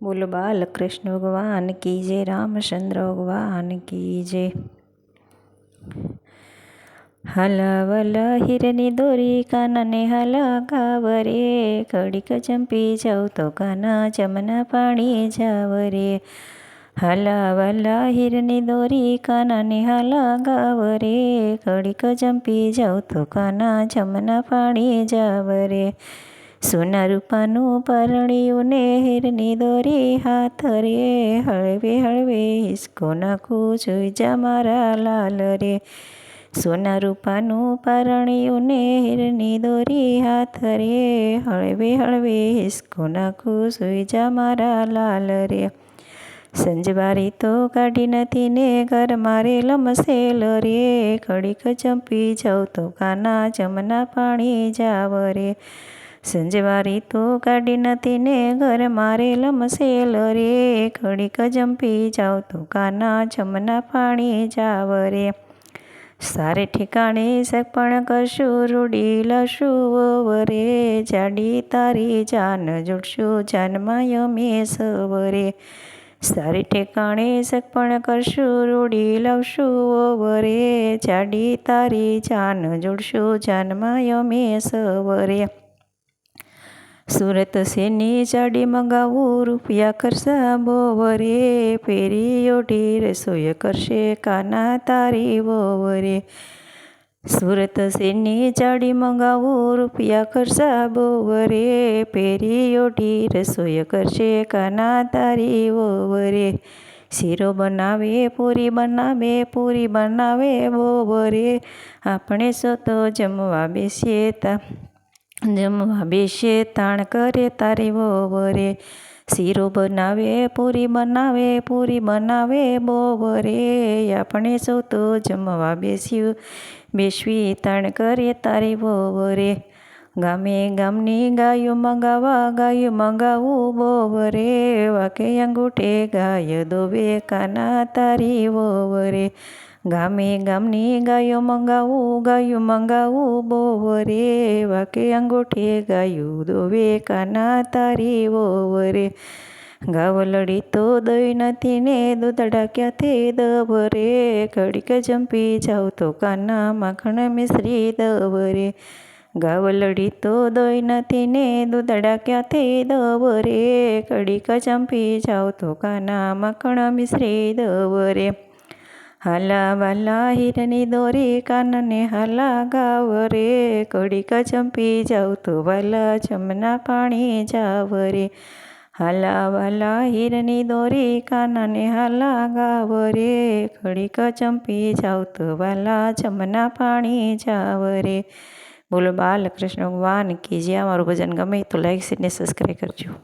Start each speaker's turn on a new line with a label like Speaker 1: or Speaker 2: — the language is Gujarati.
Speaker 1: બોલો બાલકૃષ્ણ ભગવાન કી જે રામચંદ્ર ભગવાન કી જે હલાવલ હિરની દોરી કાનને હલાગાવ રે કડીક ચંપી જાઉં તો કાના ચમના પાણી જાવ રે હલાવલા હિરની દોરી કાનાને હલાગાવ રે કડીક ચંપી જાઉં તો કાના ચમના પાણી જાવ રે સોના રૂપાનું પરણ્યું ને હિરની દોરી હાથ રે, હળવે હળવે હિસકો નાખું જોઈ જા મારા લાલ રે. સોના રૂપાનું પરણ્યું ને હિરની દોરી હાથ રે, હળવે હળવે હિસકો નાખું જોઈ જા મારા લાલ રે. સંજવારી તો કાઢી નથી ને ઘર મારે લમસેલ રે, ઘડીક ચંપી જાઉં તો કાના જમના પાણી જાવ રે. સંજવારી તો કાઢી નથી ને ઘર મારે લમસેલ રે. ઘડીક જંપી જાવ તો કાના જમના પાણી જાવ રે સારે ઠેકાણે સપણ કરશું, રૂડી લશું વરે જાડી તારી જાન જોડશું જાનમાં અમે સવરે સારી ઠેકાણે સપણ કરશું, રૂડી લવશું વરે જાડી તારી જાન જોડશું જાનમાં અમે સવરે સુરત સેની ચાડી મંગાવું, રૂપિયા ખર્ચા બોવરે. પેરી ઓઢી રસોઈ કરશે, કાના તારી બોવરે. સુરત સેની ચાડી મંગાવું, રૂપિયા ખર્ચા બોવરે. પેરી ઓઢી રસોઈ કરશે, કાના તારી બોવરે. શીરો બનાવે, પૂરી બનાવે પૂરી બનાવે બોવરે. આપણે સો તો જમવા બેસીએ તા. જમવા બેસે તાણ કરે તારે વરે શીરો બનાવે, પૂરી બનાવે પૂરી બનાવે બોવરે. આપણે સૌ તો જમવા બેસ્યું, બેસવી તાણ કરે તારે વરે ગામે ગામની ગાયો મંગાવા, ગાયો મંગાવું બોવરે. વાકે અંગૂઠે ગાય દોબે કાના તારી વોવરે. ગામે ગામની ગાયો મંગાવું, ગાયું મંગાવું બોવરે. વાકે અંગોઠે ગાયું દોવે, કાના તારી વોવરે. ગાવલડી તો દઈ નથી ને દૂધડા ક્યાંથી દવરે? ઘડીક જંપી જાવ તો કાના માખણ મિશ્રી દવરે. ગાવલડી તો દોઈ નથી ને દૂધડા ક્યાંથી દવરે કડીક ચંપી જાવ તો કાના મકણ મિશ્રી દવરે હાલા વાલા હીરની દોરી કાનને હાલા ગાવ રે. કડીક ચંપી જાઓ તો વાલા જમના પાણી જાવ રે. હાલા વાલા હીરની દોરી કાનને હાલા ગાવ રે. કડીક ચંપી જાઓ તો વાલા જમના પાણી જાવ રે. બોલો બાલકૃષ્ણ ભગવાન કે જે અમારું ભજન ગમે તો લાઈક ને સબસ્ક્રાઈબ કરજો.